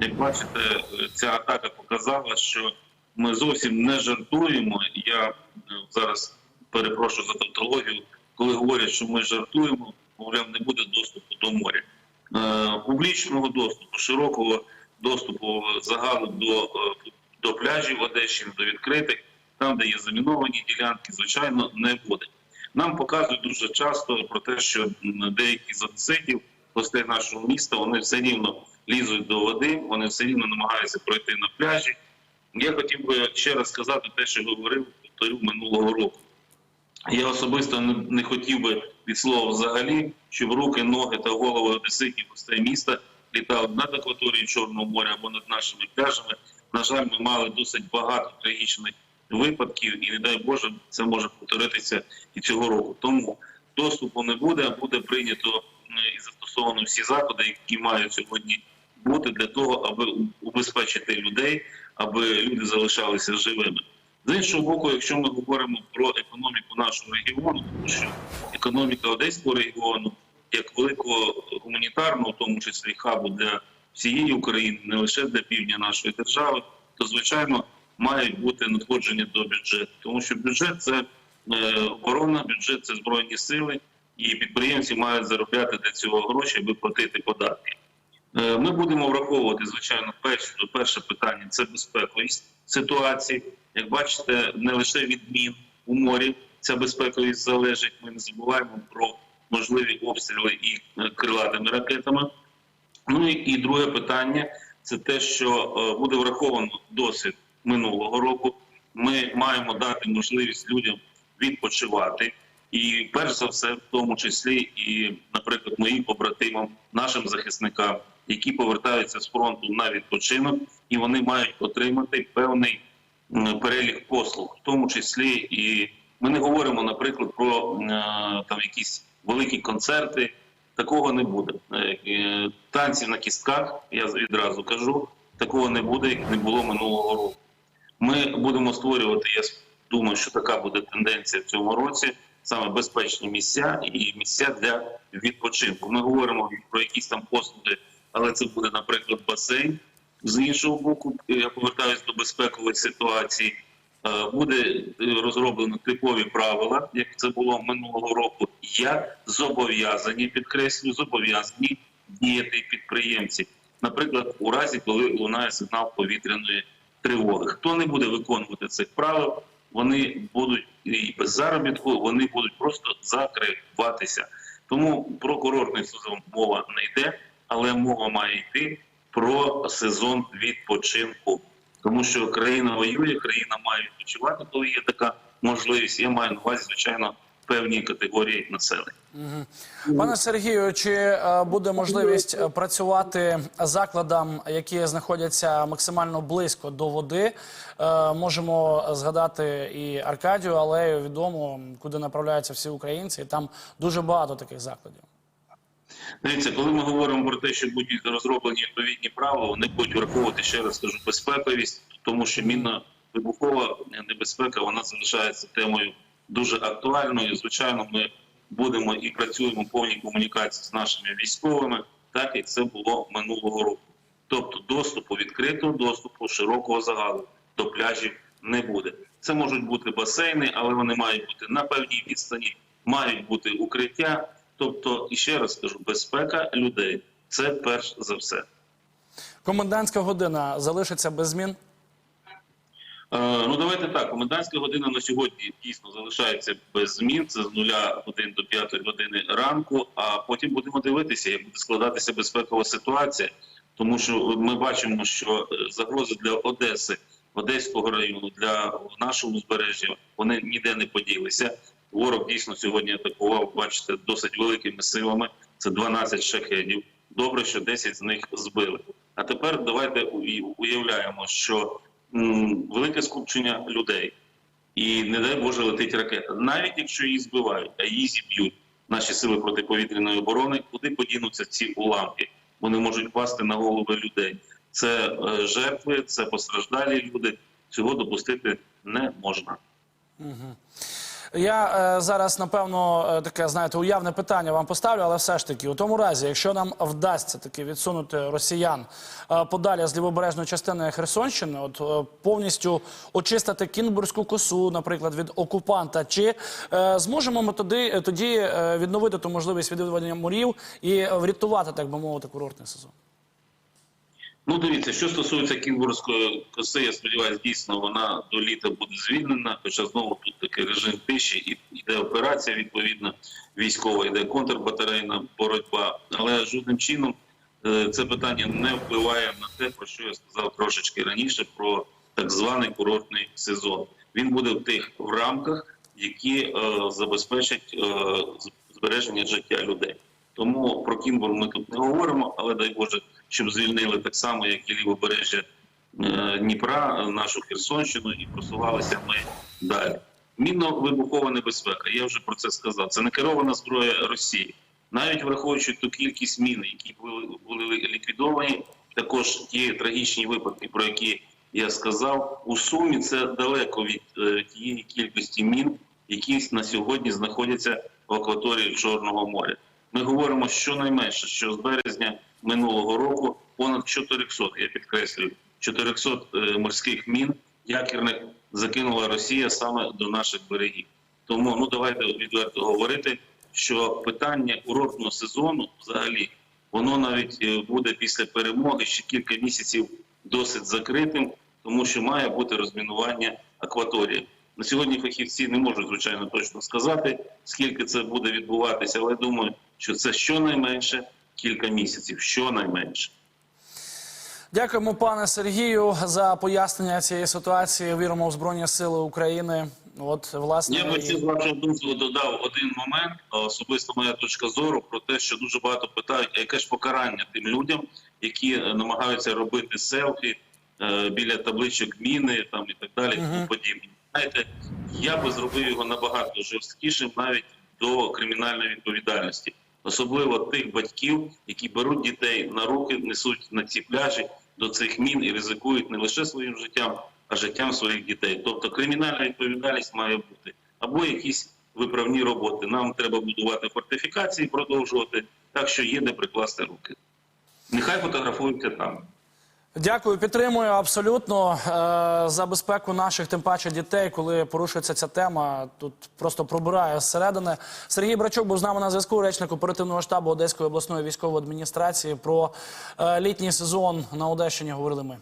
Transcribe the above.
Як бачите, ця атака показала, що ми зовсім не жартуємо. Я е, зараз перепрошую за тавтологію, коли говорять, що ми жартуємо, мовляв, не буде доступу до моря. Е, Публічного доступу, широкого доступу загалу до, е, до пляжів Одещини, до відкритих, там, де є заміновані ділянки, звичайно, не буде. Нам показують дуже часто про те, що деякі з одеситів, гостей нашого міста, вони все рівно лізуть до води, вони все рівно намагаються пройти на пляжі. Я хотів би ще раз сказати те, що говорив повторю минулого року. Я особисто не, хотів би від слова взагалі, щоб руки, ноги та голови одеситів гостей міста літали над акваторією Чорного моря або над нашими пляжами. На жаль, ми мали досить багато трагічних випадків, і не дай Боже, це може повторитися і цього року. Тому доступу не буде, буде прийнято е, і застосовано всі заходи, які мають сьогодні бути для того, аби убезпечити людей, аби люди залишалися живими. З іншого боку, якщо ми говоримо про економіку нашого регіону, тому що економіка Одеського регіону, як великого гуманітарного, в тому числі хабу для всієї України, не лише для півдня нашої держави, то звичайно має бути надходження до бюджету, тому що бюджет це е, оборона, бюджет це збройні сили, і підприємці мають заробляти для цього гроші, аби платити податки. Е, Ми будемо враховувати, звичайно, перше, перше питання це безпековість ситуації. Як бачите, не лише від мін у морі ця безпековість залежить. Ми не забуваємо про можливі обстріли і е, крилатими ракетами. Ну і, і друге питання це те, що е, буде враховано досвід минулого року. Ми маємо дати можливість людям відпочивати. І перш за все, в тому числі, і, наприклад, моїм побратимам, нашим захисникам, які повертаються з фронту на відпочинок, і вони мають отримати певний перелік послуг, в тому числі і ми не говоримо, наприклад, про е, там якісь великі концерти. Такого не буде. Е, е, Танців на кістках, я відразу кажу, такого не буде, як не було минулого року. Ми будемо створювати, я думаю, що така буде тенденція в цьому році, саме безпечні місця і місця для відпочинку. Ми говоримо про якісь там послуги, але це буде, наприклад, басейн. З іншого боку, я повертаюся до безпекової ситуації. Е, Буде е, розроблено типові правила, як це було минулого року. Як зобов'язані, підкреслюю, зобов'язані діяти підприємці. Наприклад, у разі, коли лунає сигнал повітряної тривоги. Хто не буде виконувати цих правил, вони будуть і без заробітку, вони будуть просто закриватися. Тому про курортний сезон мова не йде, але мова має йти про сезон відпочинку. Тому що країна воює, країна має відпочивати, коли є така можливість. Я маю на увазі, звичайно, певні категорії населення. Пане Сергію, чи е, буде можливість е, працювати закладам, які знаходяться максимально близько до води? Е, Можемо згадати і Аркадію, алею відому, куди направляються всі українці. І там дуже багато таких закладів. Дивіться, коли ми говоримо про те, що будуть розроблені відповідні правила, вони будуть враховувати ще раз скажу безпековість, тому що мінно вибухова небезпека вона залишається темою дуже актуальною. Звичайно, ми будемо і працюємо в повній комунікації з нашими військовими, так як це було минулого року. Тобто доступу відкритого доступу широкого загалу до пляжів не буде. Це можуть бути басейни, але вони мають бути на певній відстані, мають бути укриття. Тобто, і ще раз скажу, безпека людей це перш за все. Комендантська година залишиться без змін. Е, ну давайте так. Комендантська година на сьогодні дійсно залишається без змін. Це з нуля годин до п'ятої години ранку. А потім будемо дивитися, як буде складатися безпекова ситуація, тому що ми бачимо, що е, загрози для Одеси, Одеського району, для нашого узбережжя вони ніде не поділися. Ворог дійсно сьогодні атакував, бачите, досить великими силами. Це 12 шахедів. Добре, що 10 з них збили. А тепер давайте уявляємо, що велике скупчення людей, і не дай Боже летить ракета. Навіть якщо її збивають, а її зіб'ють наші сили протиповітряної оборони, куди подінуться ці уламки? Вони можуть впасти на голови людей. Це е, жертви, це постраждалі люди. Цього допустити не можна. Я е, зараз напевно е, таке знаєте уявне питання вам поставлю, але все ж таки, у тому разі, якщо нам вдасться таки відсунути росіян е, подалі з лівобережної частини Херсонщини, от е, повністю очистити Кінбурзьку косу, наприклад, від окупанта, чи е, зможемо ми тоді, е, тоді е, відновити ту можливість відвідування морів і врятувати, так би мовити, курортний сезон? Ну, дивіться, що стосується Кінбурзької коси, я сподіваюся, дійсно вона до літа буде звільнена. Хоча знову тут такий режим тиші, і йде операція, відповідно, військова, йде контрбатарейна боротьба. Але жодним чином е, це питання не впливає на те, про що я сказав трошечки раніше, про так званий курортний сезон. Він буде в тих в рамках, які е, забезпечать е, збереження життя людей. Тому про Кінбур ми тут не говоримо, але дай Боже, щоб звільнили так само, як і лівобережжя е, Дніпра, нашу Херсонщину, і просувалися ми далі. Мінно-вибухова небезпека. Я вже про це сказав. Це не керована зброя Росії. Навіть враховуючи ту кількість мін, які були, ліквідовані, також ті трагічні випадки, про які я сказав, у сумі це далеко від е, тієї кількості мін, які на сьогодні знаходяться в акваторії Чорного моря. Ми говоримо щонайменше, що з березня минулого року понад 400, я підкреслюю, 400 е, морських мін якірних закинула Росія саме до наших берегів. Тому ну давайте відверто говорити, що питання курортного сезону взагалі воно навіть е, буде після перемоги ще кілька місяців досить закритим, тому що має бути розмінування акваторії. На сьогодні фахівці не можуть звичайно точно сказати, скільки це буде відбуватися, але думаю, що це щонайменше кілька місяців, щонайменше. Дякуємо, пане Сергію, за пояснення цієї ситуації. Віримо в Збройні Сили України. От власне Я би і- ще з вашого дозволу додав один момент. Особисто моя точка зору про те, що дуже багато питають, а яке ж покарання тим людям, які е, намагаються робити селфі е, біля табличок міни там і так далі, і тому подібне. Знаєте, я би зробив його набагато жорсткішим, навіть до кримінальної відповідальності, особливо тих батьків, які беруть дітей на руки, несуть на ці пляжі до цих мін і ризикують не лише своїм життям, а життям своїх дітей. Тобто кримінальна відповідальність має бути або якісь виправні роботи. Нам треба будувати фортифікації, продовжувати, так що є де прикласти руки. Нехай фотографуються там. Дякую, підтримую абсолютно е, за безпеку наших, тим паче дітей, коли порушується ця тема. Тут просто пробирає зсередини. Сергій Брачук був з нами на зв'язку, речник оперативного штабу Одеської обласної військової адміністрації про е, літній сезон на Одещині. Говорили ми.